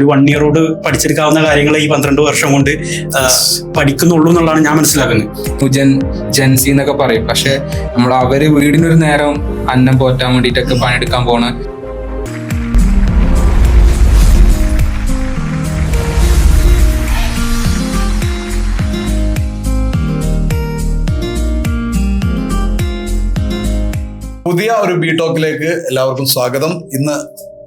ഒരു വൺ ഇയറോട് പഠിച്ചെടുക്കാവുന്ന കാര്യങ്ങൾ ഈ പന്ത്രണ്ട് വർഷം കൊണ്ട് പഠിക്കുന്നുള്ളൂ എന്നുള്ളതാണ് ഞാൻ മനസ്സിലാക്കുന്നത്. ജൻ ജൻസി എന്നൊക്കെ പറയും. പക്ഷെ നമ്മൾ അവർ വീടിനൊരു നേരം അന്നം പോറ്റാൻ വേണ്ടിയിട്ടൊക്കെ പണിയെടുക്കാൻ പോണ. പുതിയ ഒരു ബി ടോക്കിലേക്ക് എല്ലാവർക്കും സ്വാഗതം. ഇന്ന്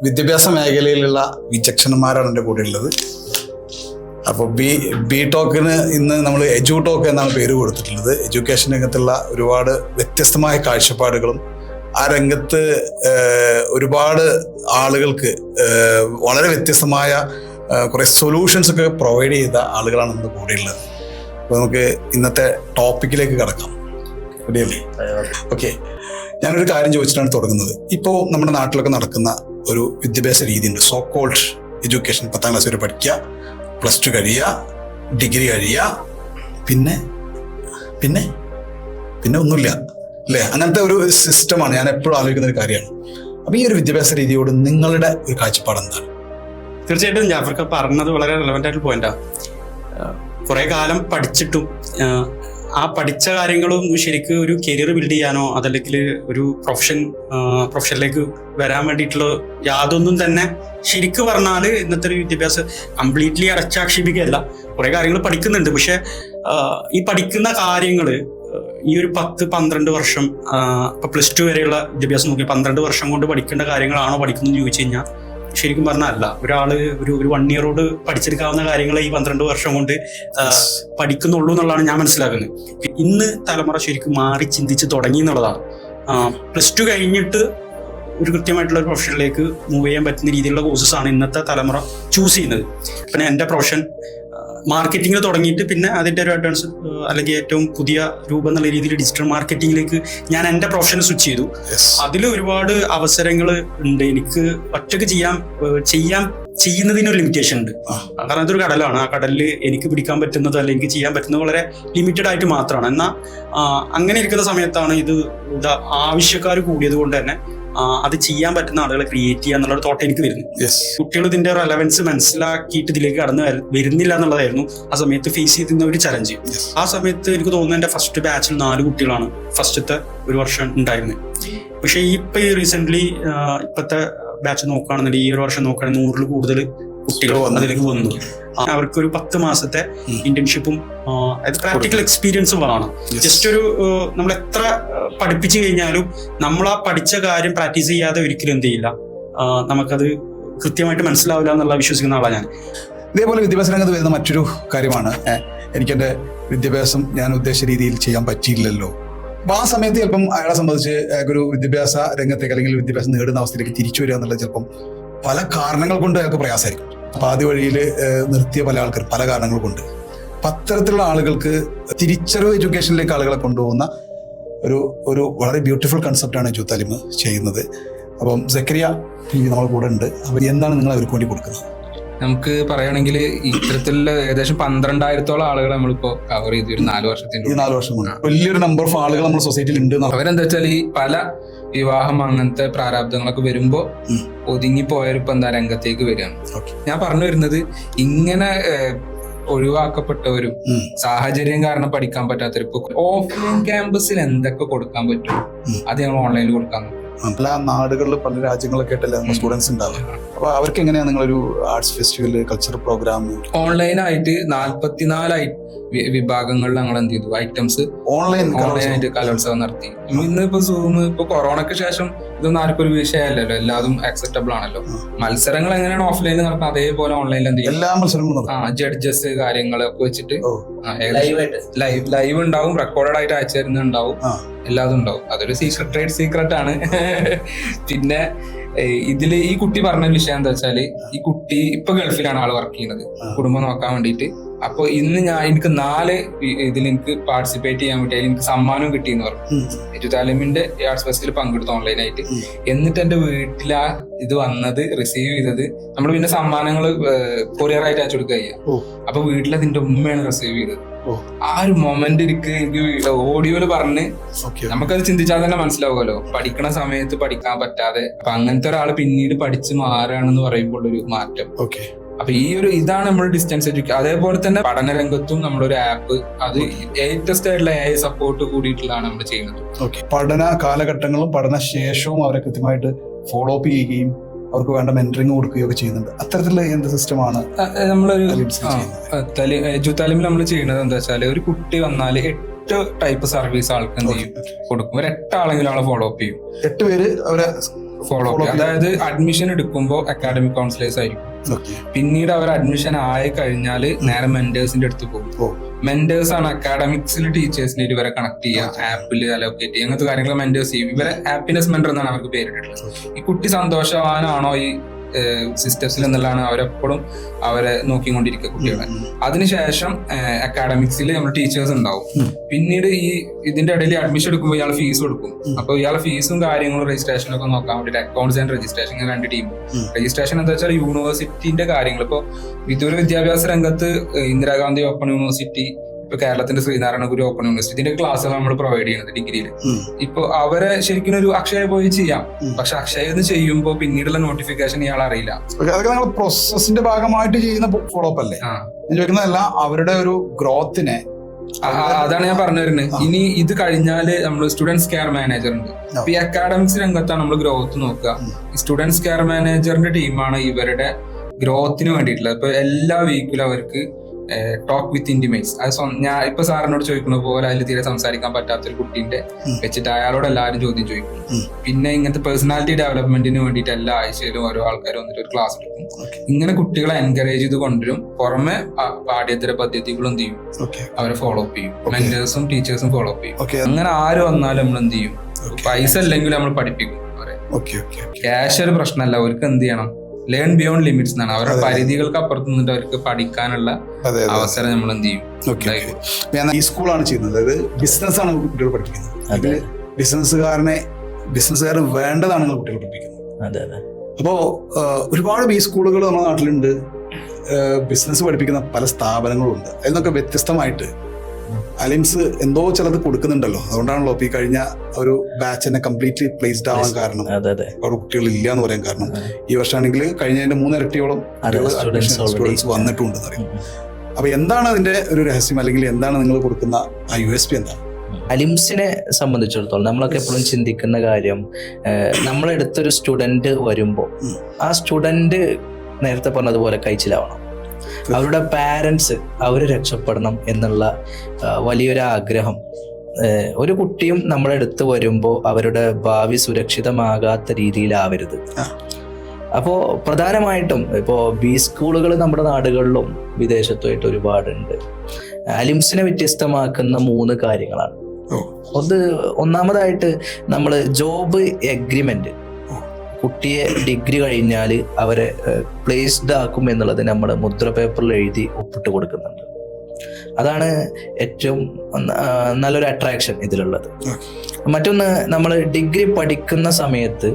വിദ്യാഭ്യാസ മേഖലയിലുള്ള വിചക്ഷണന്മാരാണ് എന്റെ കൂടെ ഉള്ളത്. അപ്പോൾ ബി ബി ടോക്കിന് ഇന്ന് നമ്മൾ എജു ടോക്ക് എന്നാണ് പേര് കൊടുത്തിട്ടുള്ളത്. എഡ്യൂക്കേഷൻ രംഗത്തുള്ള ഒരുപാട് വ്യത്യസ്തമായ കാഴ്ചപ്പാടുകളും ആ രംഗത്ത് ഒരുപാട് ആളുകൾക്ക് വളരെ വ്യത്യസ്തമായ കുറേ സൊല്യൂഷൻസ് ഒക്കെ പ്രൊവൈഡ് ചെയ്ത ആളുകളാണ് ഇന്ന് കൂടെയുള്ളത് അപ്പോൾ നമുക്ക് ഇന്നത്തെ ടോപ്പിക്കിലേക്ക് കടക്കാം. റെഡിയല്ലേ ഓക്കെ ഞാനൊരു കാര്യം ചോദിച്ചിട്ടാണ് തുടങ്ങുന്നത്. ഇപ്പോൾ നമ്മുടെ നാട്ടിലൊക്കെ നടക്കുന്ന ഒരു വിദ്യാഭ്യാസ രീതിയുണ്ട്. സോ കോൾഡ് എഡ്യൂക്കേഷൻ പത്താം ക്ലാസ് വരെ പഠിക്കുക പ്ലസ് ടു കഴിയുക ഡിഗ്രി കഴിയുക പിന്നെ പിന്നെ പിന്നെ ഒന്നുമില്ല അല്ലേ? അങ്ങനത്തെ ഒരു സിസ്റ്റമാണ് ഞാൻ എപ്പോഴും ആലോചിക്കുന്ന ഒരു കാര്യമാണ്. അപ്പോൾ ഈ ഒരു വിദ്യാഭ്യാസ രീതിയോട് നിങ്ങളുടെ ഒരു കാഴ്ചപ്പാട് എന്താണ്? തീർച്ചയായിട്ടും ജാഫർക്ക് പറഞ്ഞത് വളരെ റെലവെന്റ് ആയിട്ടുള്ള പോയിന്റാ കുറെ കാലം പഠിച്ചിട്ടും ആ, പഠിച്ച കാര്യങ്ങളും ശരിക്കും ഒരു കരിയർ ബിൽഡ് ചെയ്യാനോ അതല്ലെങ്കിൽ ഒരു പ്രൊഫഷൻ പ്രൊഫഷനിലേക്ക് വരാൻ വേണ്ടിയിട്ടുള്ള യാതൊന്നും തന്നെ ശരിക്കും പറഞ്ഞാൽ ഇന്നത്തെ ഒരു വിദ്യാഭ്യാസം കംപ്ലീറ്റ്ലി അടച്ചാക്ഷേപിക്കുകയല്ല. കുറെ കാര്യങ്ങൾ പഠിക്കുന്നുണ്ട്. പക്ഷെ ഈ പഠിക്കുന്ന കാര്യങ്ങൾ ഈ ഒരു പത്ത് പന്ത്രണ്ട് വർഷം ഇപ്പൊ പ്ലസ് ടു വരെയുള്ള വിദ്യാഭ്യാസം നോക്കി പന്ത്രണ്ട് വർഷം കൊണ്ട് പഠിക്കേണ്ട കാര്യങ്ങളാണോ പഠിക്കുന്നത് ചോദിച്ചു കഴിഞ്ഞാൽ ശരിക്കും പറഞ്ഞാൽ അല്ല. ഒരാൾ ഒരു ഒരു വൺ ഇയറോട് പഠിച്ചെടുക്കാവുന്ന കാര്യങ്ങൾ ഈ പന്ത്രണ്ട് വർഷം കൊണ്ട് പഠിക്കുന്നുള്ളൂ എന്നുള്ളതാണ് ഞാൻ മനസ്സിലാക്കുന്നത്. ഇന്ന് തലമുറ ശരിക്കും മാറി ചിന്തിച്ച് തുടങ്ങി എന്നുള്ളതാണ്. പ്ലസ് ടു കഴിഞ്ഞിട്ട് ഒരു കൃത്യമായിട്ടുള്ള ഒരു പ്രൊഫഷനിലേക്ക് മൂവ് ചെയ്യാൻ പറ്റുന്ന രീതിയിലുള്ള കോഴ്സസ് ആണ് ഇന്നത്തെ തലമുറ ചൂസ് ചെയ്യുന്നത്. പിന്നെ എന്റെ പ്രൊഫഷൻ മാർക്കറ്റിംഗിൽ തുടങ്ങിയിട്ട് പിന്നെ അതിന്റെ ഒരു അഡ്വാൻസ് അല്ലെങ്കിൽ ഏറ്റവും പുതിയ രൂപം എന്നുള്ള രീതിയിൽ ഡിജിറ്റൽ മാർക്കറ്റിംഗിലേക്ക് ഞാൻ എന്റെ പ്രൊഫഷൻ സ്വിച്ച് ചെയ്തു. അതിൽ ഒരുപാട് അവസരങ്ങൾ ഉണ്ട്. എനിക്ക് ഒറ്റയ്ക്ക് ചെയ്യാൻ ചെയ്യാൻ ചെയ്യാൻ ചെയ്യുന്നതിനൊരു ലിമിറ്റേഷൻ ഉണ്ട്. കാരണം അതൊരു കടലാണ്. ആ കടലിൽ എനിക്ക് പിടിക്കാൻ പറ്റുന്നത് അല്ലെങ്കിൽ എനിക്ക് ചെയ്യാൻ പറ്റുന്നത് വളരെ ലിമിറ്റഡ് ആയിട്ട് മാത്രമാണ്. എന്നാൽ അങ്ങനെ ഇരിക്കുന്ന സമയത്താണ് ഇത് ആവശ്യക്കാർ കൂടിയത് കൊണ്ട് തന്നെ അത് ചെയ്യാൻ പറ്റുന്ന ആളുകളെ ക്രിയേറ്റ് ചെയ്യുക എന്നുള്ള തോട്ട് എനിക്ക് വരുന്നു. കുട്ടികൾ ഇതിന്റെ റെലവൻസ് മനസ്സിലാക്കിയിട്ട് ഇതിലേക്ക് കടന്നു വര- വരുന്നില്ല എന്നുള്ളതായിരുന്നു ആ സമയത്ത് ഫേസ് ചെയ്തിരുന്ന ഒരു ചലഞ്ച് ആ സമയത്ത് എനിക്ക് തോന്നുന്നു എന്റെ ഫസ്റ്റ് ബാച്ചിൽ നാല് കുട്ടികളാണ് ഫസ്റ്റത്തെ ഒരു വർഷം ഉണ്ടായിരുന്നത് പക്ഷേ ഇപ്പൊ ഈ റീസെന്റ് ഇപ്പത്തെ ബാച്ച് നോക്കുകയാണെന്നുണ്ടെങ്കിൽ ഈ ഒരു വർഷം നോക്കുകയാണെങ്കിൽ നൂറിൽ കൂടുതൽ കുട്ടികൾ വന്നതിലേക്ക് വന്നു. അവർക്ക് ഒരു പത്ത് മാസത്തെ ഇന്റേൺഷിപ്പും പ്രാക്ടിക്കൽ എക്സ്പീരിയൻസും വേണം. ജസ്റ്റ് ഒരു നമ്മൾ എത്ര പഠിപ്പിച്ചു കഴിഞ്ഞാലും നമ്മൾ ആ പഠിച്ച കാര്യം പ്രാക്ടീസ് ചെയ്യാതെ ഒരിക്കലും എന്ത് ചെയ്യില്ല. നമുക്കത് കൃത്യമായിട്ട് മനസ്സിലാവില്ല എന്നുള്ള വിശ്വസിക്കുന്ന ആളാണ് ഞാൻ. ഇതേപോലെ വിദ്യാഭ്യാസ രംഗത്ത് വരുന്ന മറ്റൊരു കാര്യമാണ് എനിക്കെന്റെ വിദ്യാഭ്യാസം ഞാൻ ഉദ്ദേശിച്ച രീതിയിൽ ചെയ്യാൻ പറ്റിയില്ലല്ലോ. അപ്പൊ ആ സമയത്ത് ചിലപ്പം അയാളെ സംബന്ധിച്ച് ഒരു വിദ്യാഭ്യാസ രംഗത്തേക്ക് അല്ലെങ്കിൽ വിദ്യാഭ്യാസം നേടുന്ന അവസ്ഥയിലേക്ക് തിരിച്ചു വരിക എന്നുള്ളത് ചിലപ്പം പല കാരണങ്ങൾ കൊണ്ട് അയാൾക്ക് പ്രയാസമായിരിക്കും. ആദ്യ വഴിയിൽ നിർത്തിയ പല ആൾക്കാർ പല കാരണങ്ങൾ കൊണ്ട് അപ്പൊ അത്തരത്തിലുള്ള ആളുകൾക്ക് തിരിച്ചറിവ് എഡ്യൂക്കേഷനിലേക്ക് ആളുകളെ കൊണ്ടുപോകുന്ന ഒരു ഒരു വളരെ ബ്യൂട്ടിഫുൾ കൺസെപ്റ്റാണ് ജൂ താലിമ് ചെയ്യുന്നത്. അപ്പം സെക്രിയ ടി വി നമ്മുടെ കൂടെ ഉണ്ട്. അവർ എന്താണ് നിങ്ങൾ അവർക്ക് വേണ്ടി കൊടുക്കുന്നത്? നമുക്ക് പറയുകയാണെങ്കിൽ ഇത്തരത്തിലുള്ള ഏകദേശം പന്ത്രണ്ടായിരത്തോളം ആളുകൾ നമ്മളിപ്പോ കവർ ചെയ്തു ഒരു നാല് വർഷത്തിന്റെ ഈ നാല് വർഷം കൊണ്ട് വലിയൊരു നമ്പർ ഓഫ് ആളുകൾ നമ്മുടെ സൊസൈറ്റിയിൽ ഉണ്ട് എന്നാണ് അവരെന്താ വെച്ചാൽ ഈ പല വിവാഹം അങ്ങനത്തെ പ്രാരാബ്ദങ്ങളൊക്കെ വരുമ്പോ ഒതുങ്ങി ഒതുങ്ങിപ്പോയവരിപ്പോ എന്താ രംഗത്തേക്ക് വരികയാണ് Okay. ഞാൻ പറഞ്ഞു വരുന്നത് ഇങ്ങനെ ഏഹ്, ഒഴിവാക്കപ്പെട്ടവരും ഉം. സാഹചര്യം കാരണം പഠിക്കാൻ പറ്റാത്തവർക്കും ഓഫ്ലൈൻ ക്യാമ്പസിൽ എന്തൊക്കെ കൊടുക്കാൻ പറ്റും. അത് ഞങ്ങൾ ഓൺലൈനിൽ കൊടുക്കാൻ നോക്കും. പല നാടുകളിൽ പല രാജ്യങ്ങളൊക്കെ ആയിട്ടല്ലേ നമ്മുടെ സ്റ്റുഡൻസ് ഉണ്ടാവുക. അപ്പൊ അവർക്ക് എങ്ങനെയാണ് നിങ്ങളൊരു ആർട്സ് ഫെസ്റ്റിവൽ കൾച്ചർ പ്രോഗ്രാം ഓൺലൈനായിട്ട് നാല്പത്തിനാല് വി- വിഭാഗങ്ങളിൽ ഞങ്ങൾ എന്ത് ചെയ്തു? ഐറ്റംസ് ഓൺലൈൻ ഓൺലൈനായിട്ട് കലോത്സവം. നടത്തി. ഇന്ന് ഇപ്പൊ സൂം ഇപ്പൊ കൊറോണക്ക് ശേഷം ഇതൊന്നും ആർക്കും ഒരു വിഷയമല്ലല്ലോ എല്ലാതും അക്സെപ്റ്റബിൾ ആണല്ലോ. മത്സരങ്ങൾ എങ്ങനെയാണ് ഓഫ്ലൈനിൽ നടക്കുന്നത്? അതേപോലെ ഓൺലൈനിൽ എന്ത് ചെയ്യും? എല്ലാ മത്സരങ്ങളും ആ ജഡ്ജസ് കാര്യങ്ങളൊക്കെ വെച്ചിട്ട്. ലൈവ് ലൈവ് ഉണ്ടാവും റെക്കോർഡഡ് ആയിട്ട് അയച്ചു തരുന്നുണ്ടാവും. എല്ലാതും ഉണ്ടാവും. അതൊരു സീക്രട്ട് ട്രേഡ് സീക്രട്ട് ആണ്. പിന്നെ ഇതിൽ ഈ കുട്ടി പറഞ്ഞ വിഷയം എന്താ വെച്ചാൽ ഈ കുട്ടി ഇപ്പൊ ഗൾഫിലാണ് ആൾ വർക്ക് ചെയ്യുന്നത്. കുടുംബം നോക്കാൻ വേണ്ടിയിട്ട്. അപ്പൊ ഇന്ന് ഞാൻ എനിക്ക് നാല് ഇതിൽ എനിക്ക് പാർട്ടിസിപ്പേറ്റ് ചെയ്യാൻ പറ്റി അതിൽ എനിക്ക് സമ്മാനം കിട്ടിയെന്ന് പറഞ്ഞു. ഉം. എജുതാലിമിന്റെ ആർട്സ് ഫെസ്റ്റിൽ പങ്കെടുത്തു ഓൺലൈനായിട്ട് ആയിട്ട്. എന്നിട്ട് എന്റെ വീട്ടിലാ ഇത് വന്നത് റിസീവ് ചെയ്തത്. നമ്മൾ പിന്നെ സമ്മാനങ്ങൾ കൊറിയർ ആയിട്ട് അയച്ചു കൊടുക്കുക ചെയ്യാം. ഓ. അപ്പൊ വീട്ടിൽ അതിന്റെ ഉമ്മയാണ് റിസീവ് ചെയ്തത്. ആ ഒരു മൊമെന്റ് എനിക്ക് എനിക്ക് ഓഡിയോയിൽ പറഞ്ഞ് നമുക്കത് ചിന്തിച്ചാൽ തന്നെ മനസ്സിലാവുമല്ലോ. പഠിക്കണ സമയത്ത് പഠിക്കാൻ പറ്റാതെ. അപ്പൊ അങ്ങനത്തെ ഒരാൾ പിന്നീട് പഠിച്ച് മാറുകയാണെന്ന് പറയുമ്പോൾ ഒരു മാറ്റം. ഓക്കെ അപ്പൊ ഈ ഒരു ഇതാണ് നമ്മൾ ഡിസ്റ്റൻസ് എഡ്യൂക്കേഷൻ അതേപോലെ തന്നെ പഠന രംഗത്തും നമ്മളൊരു ആപ്പ് അത് ലേറ്റസ്റ്റ് ആയിട്ടുള്ള എ ഐ സപ്പോർട്ട് കൂടിയിട്ടുള്ളതാണ് നമ്മൾ ചെയ്യുന്നത്. ഓക്കെ പഠന കാലഘട്ടങ്ങളും പഠന ശേഷവും അവരെ കൃത്യമായിട്ട് ഫോളോ അപ്പ് ചെയ്യുകയും അവർക്ക് വേണ്ട മെന്ററിങ് കൊടുക്കുകയും ഒക്കെ ചെയ്യുന്നുണ്ട്. അത്തരത്തിലുള്ള എന്ത് സിസ്റ്റമാണ് നമ്മളൊരു എജു താലിമിൽ നമ്മൾ ചെയ്യുന്നത്? എന്താ വെച്ചാൽ ഒരു കുട്ടി വന്നാൽ എട്ട് ടൈപ്പ് സർവീസ് ആൾക്ക് എന്ത് ചെയ്യും? കൊടുക്കും. ഒരു എട്ടാളെങ്കിലും ആളെ ഫോളോ അപ്പ് ചെയ്യും. എട്ട് പേര് അവരെ ഫോളോ അതായത് അഡ്മിഷൻ എടുക്കുമ്പോൾ അക്കാഡമിക് കൗൺസിലേഴ്സ് ആയിരിക്കും. പിന്നീട് അവർ അഡ്മിഷൻ ആയി കഴിഞ്ഞാൽ നേരെ മെന്റേഴ്സിന്റെ അടുത്ത് പോകും. മെന്റേഴ്സ് ആണ് അക്കാഡമിക്സിൽ ടീച്ചേഴ്സിനെ ഇവരെ കണക്ട് ചെയ്യുക. ആപ്പിൽ അലോക്കേറ്റ് ചെയ്യുക. അങ്ങനത്തെ കാര്യങ്ങൾ മെന്റേഴ്സ് ചെയ്യും. ഇവരെ ഹാപ്പിനെസ് മെന്റർ എന്നാണ് അവർക്ക് പേരിട്ടിട്ടുള്ളത്. ഈ കുട്ടി സന്തോഷവാനാണോ ഈ സിസ്റ്റംസിൽ എന്നുള്ളതാണ് അവരെപ്പോഴും അവരെ നോക്കിക്കൊണ്ടിരിക്കുക കുട്ടികളെ. അതിനുശേഷം അക്കാഡമിക്സിൽ നമ്മൾ ടീച്ചേഴ്സ് ഉണ്ടാവും. പിന്നീട് ഈ ഇതിന്റെ ഇടയിൽ അഡ്മിഷൻ എടുക്കുമ്പോൾ ഇയാൾ ഫീസ് കൊടുക്കും. അപ്പൊ ഇയാളെ ഫീസും കാര്യങ്ങളും രജിസ്ട്രേഷനും ഒക്കെ നോക്കാൻ വേണ്ടിയിട്ട് അക്കൗണ്ട്സ് ആൻഡ് രജിസ്ട്രേഷൻ രണ്ട് ടീം രജിസ്ട്രേഷൻ എന്താ വെച്ചാൽ യൂണിവേഴ്സിറ്റിന്റെ കാര്യങ്ങൾ. ഇപ്പോൾ വിദൂര വിദ്യാഭ്യാസ രംഗത്ത് ഇന്ദിരാഗാന്ധി ഓപ്പൺ യൂണിവേഴ്സിറ്റി ഇപ്പൊ കേരളത്തിന്റെ ശ്രീനാരായണ ഗുരു ഓപ്പൺ യൂണിവേഴ്സിറ്റി ഇതിന്റെ ക്ലാസ്സുകൾ നമ്മൾ പ്രൊവൈഡ് ചെയ്യുന്നത് ഡിഗ്രിയിൽ. ഇപ്പൊ അവരെ ശരിക്കും ഒരു അക്ഷയ പോയി ചെയ്യാം. പക്ഷെ അക്ഷയ എന്ന് ചെയ്യുമ്പോൾ പിന്നീടുള്ള നോട്ടിഫിക്കേഷൻ ഇയാൾ അറിയില്ല. അതൊക്കെ നിങ്ങൾ പ്രോസസ്സിന്റെ ഭാഗമായിട്ട് ചെയ്യുന്ന ഫോളോ അപ്പ് അല്ലേ? ചോദിക്കുന്നതല്ല അവരുടെ ഒരു ഗ്രോത്തിനെ അതാണ് ഞാൻ പറഞ്ഞു വരുന്നത്. ഇനി ഇത് കഴിഞ്ഞാൽ നമ്മൾ സ്റ്റുഡൻസ് കെയർ മാനേജർ ഉണ്ട്. അപ്പൊ ഈ അക്കാഡമിക്സ് രംഗത്താണ് നമ്മൾ ഗ്രോത്ത് നോക്കുക. സ്റ്റുഡൻസ് കെയർ മാനേജറിന്റെ ടീമാണ് ഇവരുടെ ഗ്രോത്തിന് വേണ്ടിയിട്ടുള്ളത്. ഇപ്പൊ എല്ലാ വീക്കിലും അവർക്ക് ടോക്ക് വിത്ത് ഇൻഡിമേറ്റ്സ് അത് ഞാൻ ഇപ്പൊ സാറിനോട് ചോദിക്കുന്ന പോലെ അതിൽ തീരെ സംസാരിക്കാൻ പറ്റാത്ത ഒരു കുട്ടീന്റെ വെച്ചിട്ട് അയാളോട് എല്ലാവരും ചോദ്യം ചോദിക്കും. പിന്നെ ഇങ്ങനത്തെ പേഴ്സണാലിറ്റി ഡെവലപ്മെന്റിന് വേണ്ടിയിട്ട് എല്ലാ ആഴ്ചയിലും ഓരോ ആൾക്കാർ വന്നിട്ട് ഒരു ക്ലാസ് എടുക്കും. ഇങ്ങനെ കുട്ടികളെ എൻകറേജ് ചെയ്ത് കൊണ്ടുവരും. പുറമെ പാഠ്യേതര പദ്ധതികളും എന്ത് ചെയ്യും? അവരെ ഫോളോ അപ്പ് ചെയ്യും. മെന്റേഴ്സും ടീച്ചേഴ്സും ഫോളോ അപ്പ് ചെയ്യും. അങ്ങനെ ആര് വന്നാലും നമ്മൾ എന്ത് ചെയ്യും? പൈസ അല്ലെങ്കിൽ നമ്മൾ പഠിപ്പിക്കും അവരെ. ക്യാഷ് ഒരു പ്രശ്നമല്ല. അവർക്ക് എന്ത് ചെയ്യണം? ലേൺ ബിയോണ്ട് ലിമിറ്റ്സ് എന്നാണ്. അവരുടെ. പരിധികൾക്ക് അപ്പുറത്ത് നിന്നിട്ട് അവർക്ക് പഠിക്കാനുള്ള അവസരം നമ്മൾ എന്ത് ചെയ്യും? ഈ സ്കൂളാണ് ചെയ്യുന്നത്. അതായത് ബിസിനസ് ആണ് കുട്ടികൾ പഠിപ്പിക്കുന്നത്. അതിൽ ബിസിനസ്സുകാരനെ ബിസിനസ്സുകാരൻ വേണ്ടതാണ് കുട്ടികൾ പഠിപ്പിക്കുന്നത്. അപ്പോൾ ഒരുപാട് ബി സ്കൂളുകൾ നമ്മുടെ നാട്ടിലുണ്ട്. ബിസിനസ് പഠിപ്പിക്കുന്ന പല സ്ഥാപനങ്ങളും ഉണ്ട് അതിൽ നിന്നൊക്കെ വ്യത്യസ്തമായിട്ട് അലിംസ് എന്തോ ചിലത് കൊടുക്കുന്നുണ്ടല്ലോ. അതുകൊണ്ടാണല്ലോ ഈ കഴിഞ്ഞ ഒരു ബാച്ചിനെ കംപ്ലീറ്റ്ലി പ്ലേസ്ഡ് ആവാൻ കാരണം. ഒരുപാട് കുട്ടികൾ ഇല്ല എന്ന് പറയാൻ കാരണം. ഈ വർഷമാണെങ്കിൽ കഴിഞ്ഞതിന്റെ മൂന്നിരട്ടിയോളം സ്റ്റുഡൻസ് വന്നിട്ടുണ്ടെന്ന് അറിയാം. അപ്പൊ എന്താണ് അതിന്റെ ഒരു രഹസ്യം? അല്ലെങ്കിൽ എന്താണ് നിങ്ങൾ കൊടുക്കുന്ന ആ യു എസ് പി എന്താണ്? അലിംസിനെ സംബന്ധിച്ചിടത്തോളം നമ്മളൊക്കെ എപ്പോഴും ചിന്തിക്കുന്ന കാര്യം നമ്മളെടുത്തൊരു സ്റ്റുഡന്റ് വരുമ്പോൾ ആ സ്റ്റുഡന്റ് നേരത്തെ പറഞ്ഞതുപോലെ കഴിച്ചിലാവണം. അവരുടെ പാരൻസ് അവർ രക്ഷപ്പെടണം എന്നുള്ള വലിയൊരു ആഗ്രഹം ഒരു കുട്ടിയും നമ്മുടെ അടുത്ത് വരുമ്പോൾ അവരുടെ ഭാവി സുരക്ഷിതമാകാത്ത രീതിയിലാവരുത്. അപ്പോൾ പ്രധാനമായിട്ടും ഇപ്പോൾ ബി സ്കൂളുകൾ നമ്മുടെ നാടുകളിലും വിദേശത്തുമായിട്ട് ഒരുപാടുണ്ട് അലിംസിനെ വ്യത്യസ്തമാക്കുന്ന മൂന്ന് കാര്യങ്ങളാണ് ഒന്ന് ഒന്നാമതായിട്ട് നമ്മൾ ജോബ് എഗ്രിമെന്റ്. കുട്ടിയെ ഡിഗ്രി കഴിഞ്ഞാൽ അവരെ പ്ലേസ്ഡ് ആക്കും എന്നുള്ളത് നമ്മൾ മുദ്ര പേപ്പറിൽ എഴുതി ഒപ്പിട്ട് കൊടുക്കുന്നുണ്ട്. അതാണ് ഏറ്റവും നല്ലൊരു അട്രാക്ഷൻ ഇതിലുള്ളത്. മറ്റൊന്ന് നമ്മൾ ഡിഗ്രി പഠിക്കുന്ന സമയത്ത്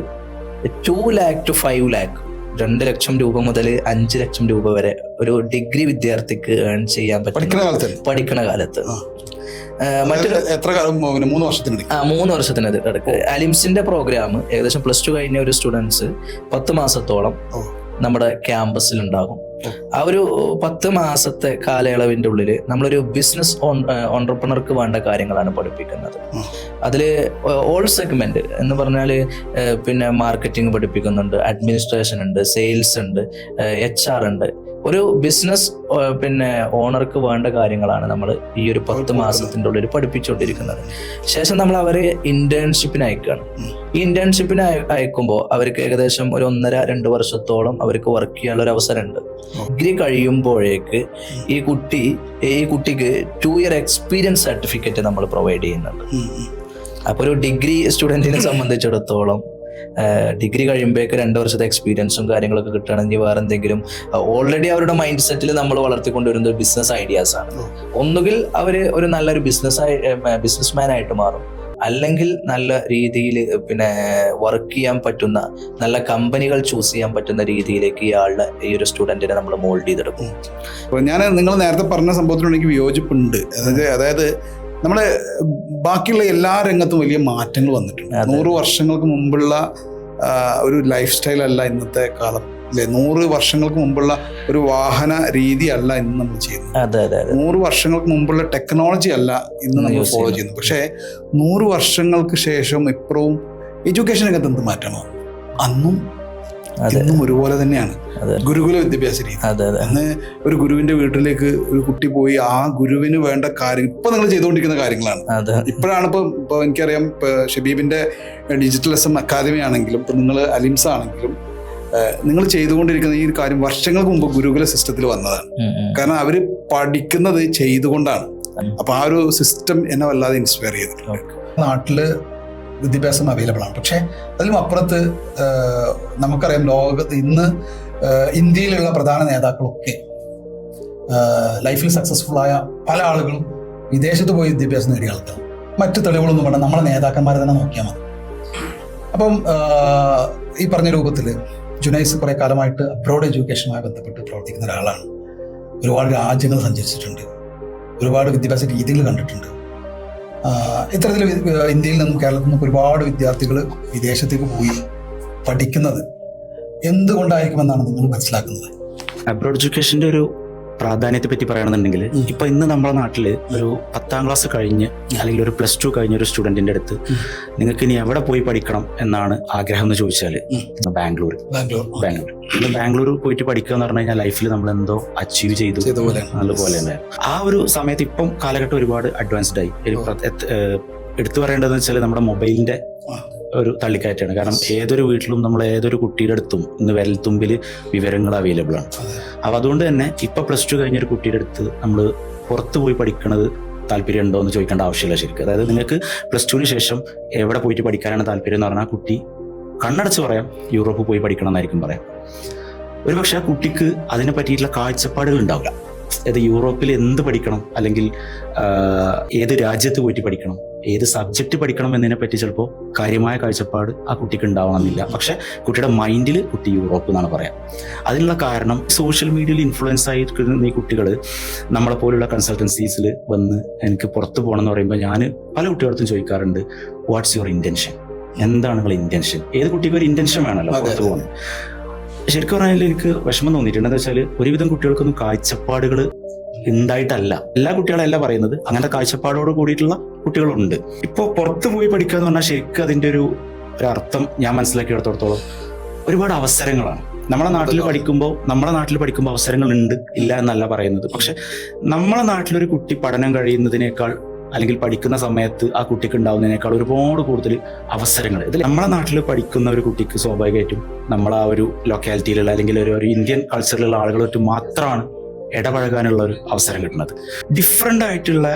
two lakh to five lakh രണ്ട് ലക്ഷം രൂപ മുതൽ അഞ്ച് ലക്ഷം രൂപ വരെ ഒരു ഡിഗ്രി വിദ്യാർത്ഥിക്ക് ഏൺ ചെയ്യാൻ പറ്റും പഠിക്കുന്ന കാലത്ത്. മറ്റൊരു എത്ര മൂന്ന് വർഷത്തിനിടയ്ക്ക്. ആ മൂന്ന് വർഷത്തിനത് അലിംസിന്റെ പ്രോഗ്രാം ഏകദേശം പ്ലസ് ടു കഴിഞ്ഞ ഒരു സ്റ്റുഡൻസ് പത്ത് മാസത്തോളം നമ്മുടെ ക്യാമ്പസിൽ ഉണ്ടാകും. ആ ഒരു പത്ത് മാസത്തെ കാലയളവിന്റെ ഉള്ളിൽ നമ്മളൊരു ബിസിനസ് ഓൺടർപ്രണർക്ക് വേണ്ട കാര്യങ്ങളാണ് പഠിപ്പിക്കുന്നത്. അതിൽ അതിൽ ഓൾ സെഗ്മെന്റ് എന്ന് പറഞ്ഞാൽ പിന്നെ മാർക്കറ്റിംഗ് പഠിപ്പിക്കുന്നുണ്ട് അഡ്മിനിസ്ട്രേഷൻ ഉണ്ട് സെയിൽസ് ഉണ്ട് എച്ച് ആർ ഉണ്ട്. ഒരു ബിസിനസ് പിന്നെ ഓണർക്ക് വേണ്ട കാര്യങ്ങളാണ് നമ്മൾ ഈ ഒരു പത്ത് മാസത്തിന്റെ മാസത്തിന്റെ ഉള്ളിൽ പഠിപ്പിച്ചുകൊണ്ടിരിക്കുന്നത്. ശേഷം നമ്മൾ അവരെ ഇന്റേൺഷിപ്പിന് അയക്കുകയാണ് ഈ ഇന്റേൺഷിപ്പിന് അയക്കുമ്പോൾ അവർക്ക് ഏകദേശം ഒരു ഒന്നര രണ്ട് വർഷത്തോളം അവർക്ക് വർക്ക് ചെയ്യാനുള്ള ഒരു അവസരമുണ്ട്. ഡിഗ്രി കഴിയുമ്പോഴേക്ക് ഈ കുട്ടി ഈ കുട്ടിക്ക് ടു ഇയർ എക്സ്പീരിയൻസ് സർട്ടിഫിക്കറ്റ് നമ്മൾ പ്രൊവൈഡ് ചെയ്യുന്നുണ്ട്. അപ്പോൾ ഒരു ഡിഗ്രി സ്റ്റുഡന്റിനെ സംബന്ധിച്ചിടത്തോളം ഡിഗ്രി കഴിയുമ്പോഴേക്ക് രണ്ട് വർഷത്തെ എക്സ്പീരിയൻസും കാര്യങ്ങളൊക്കെ കിട്ടുകയാണെങ്കിൽ വേറെ എന്തെങ്കിലും ഓൾറെഡി അവരുടെ മൈൻഡ് സെറ്റിൽ നമ്മൾ വളർത്തിക്കൊണ്ടുവരുന്നത് ബിസിനസ് ഐഡിയാസ് ആണ്. ഒന്നുകിൽ അവർ ഒരു നല്ലൊരു ബിസിനസ് ബിസിനസ്മാൻ ആയിട്ട് മാറും. അല്ലെങ്കിൽ നല്ല രീതിയിൽ പിന്നെ വർക്ക് ചെയ്യാൻ പറ്റുന്ന നല്ല കമ്പനികൾ ചൂസ് ചെയ്യാൻ പറ്റുന്ന രീതിയിലേക്ക് ഇയാളുടെ ഈ ഒരു സ്റ്റുഡന്റിനെ നമ്മൾ മോൾഡ് ചെയ്തെടുക്കും. അപ്പോൾ ഞാൻ നിങ്ങൾ നേരത്തെ പറഞ്ഞ സംഭവത്തിനോട് എനിക്ക് വിയോജിപ്പുണ്ട്. അതായത് അതായത് നമ്മൾ ബാക്കിയുള്ള എല്ലാ രംഗത്തും വലിയ മാറ്റങ്ങൾ വന്നിട്ടുണ്ട്. നൂറ് വർഷങ്ങൾക്ക് മുമ്പുള്ള ഒരു ലൈഫ് സ്റ്റൈൽ അല്ല ഇന്നത്തെ കാലം. അല്ലെ നൂറ് വർഷങ്ങൾക്ക് മുമ്പുള്ള ഒരു വാഹന രീതി രീതിയല്ല ഇന്ന് നമ്മൾ ചെയ്യുന്നത്. നൂറ് വർഷങ്ങൾക്ക് മുമ്പുള്ള ടെക്നോളജി അല്ല ഇന്ന് നമ്മൾ ഫോളോ ചെയ്യുന്നത്. പക്ഷേ നൂറ് വർഷങ്ങൾക്ക് ശേഷം ഇപ്പോഴും എഡ്യൂക്കേഷൻ രംഗത്ത് എന്ത് മാറ്റണോ? അന്നും ഇന്നും ഒരുപോലെ തന്നെയാണ്. ഗുരുകുല വിദ്യാഭ്യാസ രീതി. അന്ന് ഒരു ഗുരുവിന്റെ വീട്ടിലേക്ക് ഒരു കുട്ടി പോയി ആ ഗുരുവിന് വേണ്ട കാര്യം ഇപ്പൊ നിങ്ങൾ ചെയ്തുകൊണ്ടിരിക്കുന്ന കാര്യങ്ങളാണ്. ഇപ്പോഴാണ് ഇപ്പൊ ഇപ്പൊ എനിക്കറിയാം ഷബീബിന്റെ ഡിജിറ്റൽ എസ് എം അക്കാദമി ആണെങ്കിലും ഇപ്പൊ നിങ്ങൾ അലിംസ് ആണെങ്കിലും നിങ്ങൾ ചെയ്തുകൊണ്ടിരിക്കുന്ന ഈ ഒരു കാര്യം വർഷങ്ങൾക്ക് മുമ്പ് ഗുരുകുല സിസ്റ്റത്തിൽ വന്നതാണ്. കാരണം അവർ പഠിക്കുന്നത് ചെയ്തുകൊണ്ടാണ്. അപ്പൊ ആ ഒരു സിസ്റ്റം എന്നെ വല്ലാതെ ഇൻസ്പയർ ചെയ്തിട്ടുണ്ട്. നാട്ടിൽ വിദ്യാഭ്യാസം അവൈലബിൾ ആണ്. പക്ഷെ അതിലും അപ്പുറത്ത് നമുക്കറിയാം ലോകത്ത് ഇന്ന് ഇന്ത്യയിലുള്ള പ്രധാന നേതാക്കളൊക്കെ ലൈഫിൽ സക്സസ്ഫുൾ ആയ പല ആളുകളും വിദേശത്ത് പോയി വിദ്യാഭ്യാസം നേടിയ ആൾക്കാർ മറ്റു തെളിവുകളൊന്നും വേണ്ട. നമ്മളെ നേതാക്കന്മാരെ തന്നെ നോക്കിയാൽ മതി. അപ്പം ഈ പറഞ്ഞ രൂപത്തിൽ ജുനൈസ് കുറെ കാലമായിട്ട് അബ്രോഡ് എഡ്യൂക്കേഷനുമായി ബന്ധപ്പെട്ട് പ്രവർത്തിക്കുന്ന ഒരാളാണ്. ഒരുപാട് രാജ്യങ്ങൾ സഞ്ചരിച്ചിട്ടുണ്ട്. ഒരുപാട് വിദ്യാഭ്യാസ രീതികൾ കണ്ടിട്ടുണ്ട്. ഇത്തരത്തിൽ ഇന്ത്യയിൽ നിന്നും കേരളത്തിൽ നിന്നും ഒരുപാട് വിദ്യാർത്ഥികൾ വിദേശത്തേക്ക് പോയി പഠിക്കുന്നത് എന്തുകൊണ്ടായിരിക്കുമെന്നാണ് നിങ്ങൾ മനസ്സിലാക്കുന്നത്? അബ്രോഡ് എഡ്യൂക്കേഷന്റെ ഒരു പ്രാധാന്യത്തെ പറ്റി പറയുകയാണെന്നുണ്ടെങ്കിൽ. ഇപ്പൊ ഇന്ന് നമ്മുടെ നാട്ടിൽ ഒരു പത്താം ക്ലാസ് കഴിഞ്ഞ് അല്ലെങ്കിൽ ഒരു പ്ലസ് ടു കഴിഞ്ഞ ഒരു സ്റ്റുഡന്റിന്റെ അടുത്ത് നിങ്ങൾക്ക് ഇനി എവിടെ പോയി പഠിക്കണം എന്നാണ് ആഗ്രഹം എന്ന് ചോദിച്ചാൽ ബാംഗ്ലൂർ ബാംഗ്ലൂർ. ബാംഗ്ലൂർ ഇന്ന് ബാംഗ്ലൂർ പോയിട്ട് പഠിക്കുക എന്ന് പറഞ്ഞു കഴിഞ്ഞാൽ ലൈഫിൽ നമ്മൾ എന്തോ അച്ചീവ് ചെയ്തു. നല്ലപോലെ തന്നെ. ആ ഒരു സമയത്ത് ഇപ്പം കാലഘട്ടം ഒരുപാട് അഡ്വാൻസ്ഡ് ആയി. എടുത്തു പറയേണ്ടതെന്ന് വെച്ചാൽ നമ്മുടെ മൊബൈലിന്റെ. ഒരു തള്ളിക്കയറ്റാണ്. കാരണം ഏതൊരു വീട്ടിലും നമ്മൾ ഏതൊരു കുട്ടിയുടെ അടുത്തും ഇന്ന് വിരൽത്തുമ്പിൽ വിവരങ്ങൾ അവൈലബിൾ ആണ്. അപ്പോൾ അപ്പൊ അതുകൊണ്ട് തന്നെ ഇപ്പോൾ പ്ലസ് ടു കഴിഞ്ഞ ഒരു കുട്ടിയുടെ അടുത്ത് നമ്മൾ പുറത്ത് പോയി പഠിക്കണത് താല്പര്യം ഉണ്ടോ എന്ന് ചോദിക്കേണ്ട ആവശ്യമില്ല ശരിക്കും. അതായത് നിങ്ങൾക്ക് പ്ലസ് ടുവിന് ശേഷം എവിടെ പോയിട്ട് പഠിക്കാനാണ് താല്പര്യം എന്ന് പറഞ്ഞാൽ കുട്ടി കണ്ണടച്ച് പറയാം യൂറോപ്പ് പോയി പഠിക്കണം എന്നായിരിക്കും പറയാം. ഒരു പക്ഷേ ആ കുട്ടിക്ക് അതിനെ പറ്റിയിട്ടുള്ള കാഴ്ചപ്പാടുകൾ ഉണ്ടാവില്ല. അതായത് യൂറോപ്പിൽ എന്ത് പഠിക്കണം? അല്ലെങ്കിൽ ഏത് രാജ്യത്ത് പോയിട്ട് പഠിക്കണം? ഏത് സബ്ജക്റ്റ് പഠിക്കണം എന്നതിനെ പറ്റി ചിലപ്പോൾ കാര്യമായ കാഴ്ചപ്പാട് ആ കുട്ടിക്ക് ഉണ്ടാവണമെന്നില്ല. പക്ഷെ കുട്ടിയുടെ മൈൻഡിൽ കുട്ടി യൂറോപ്പ് എന്നാണ് പറയാം. അതിനുള്ള കാരണം സോഷ്യൽ മീഡിയയിൽ ഇൻഫ്ലുവൻസ് ആയിരിക്കുന്ന ഈ കുട്ടികൾ നമ്മളെ പോലുള്ള കൺസൾട്ടൻസീസിൽ വന്ന് എനിക്ക് പുറത്തു പോകണം എന്ന് പറയുമ്പോൾ ഞാൻ പല കുട്ടികളടുത്തും ചോദിക്കാറുണ്ട് വാട്ട്സ് യുവർ ഇന്റൻഷൻ എന്താണ് നിങ്ങളുടെ ഇന്റൻഷൻ ഏത് കുട്ടിക്കും ഒരു ഇന്റൻഷൻ വേണമല്ലോ പുറത്തു പോകണം ശരിക്കും പറഞ്ഞാൽ എനിക്ക് വിഷമം തോന്നിയിട്ടുണ്ട്. എന്താ വെച്ചാൽ ഒരുവിധം കുട്ടികൾക്കൊന്നും കാഴ്ചപ്പാടുകൾ ഉണ്ടായിട്ടല്ല എല്ലാ കുട്ടികളല്ല പറയുന്നത്. അങ്ങനത്തെ കാഴ്ചപ്പാടോട് കൂടിയിട്ടുള്ള കുട്ടികളുണ്ട്. ഇപ്പോൾ പുറത്തു പോയി പഠിക്കുക എന്ന് പറഞ്ഞാൽ ശരിക്കും അതിന്റെ ഒരു ഒരർത്ഥം ഞാൻ മനസ്സിലാക്കിയെടുത്തോളത്തോളം ഒരുപാട് അവസരങ്ങളാണ്. നമ്മളെ നാട്ടിൽ പഠിക്കുമ്പോൾ നമ്മളെ നാട്ടിൽ പഠിക്കുമ്പോൾ അവസരങ്ങൾ ഉണ്ട് ഇല്ല എന്നല്ല പറയുന്നത്. പക്ഷെ നമ്മളെ നാട്ടിലൊരു കുട്ടി പഠനം കഴിയുന്നതിനേക്കാൾ അല്ലെങ്കിൽ പഠിക്കുന്ന സമയത്ത് ആ കുട്ടിക്ക് ഉണ്ടാവുന്നതിനേക്കാൾ ഒരുപാട് കൂടുതൽ അവസരങ്ങൾ. ഇതിൽ നമ്മുടെ നാട്ടിൽ പഠിക്കുന്ന ഒരു കുട്ടിക്ക് സ്വാഭാവികമായിട്ടും നമ്മൾ ആ ഒരു ലൊക്കാലിറ്റിയിലുള്ള അല്ലെങ്കിൽ ഒരു ഒരു ഇന്ത്യൻ കൾച്ചറിലുള്ള ആളുകളായിട്ട് മാത്രമാണ് ഇടപഴകാനുള്ള ഒരു അവസരം കിട്ടുന്നത്. ഡിഫറെന്റ് ആയിട്ടുള്ള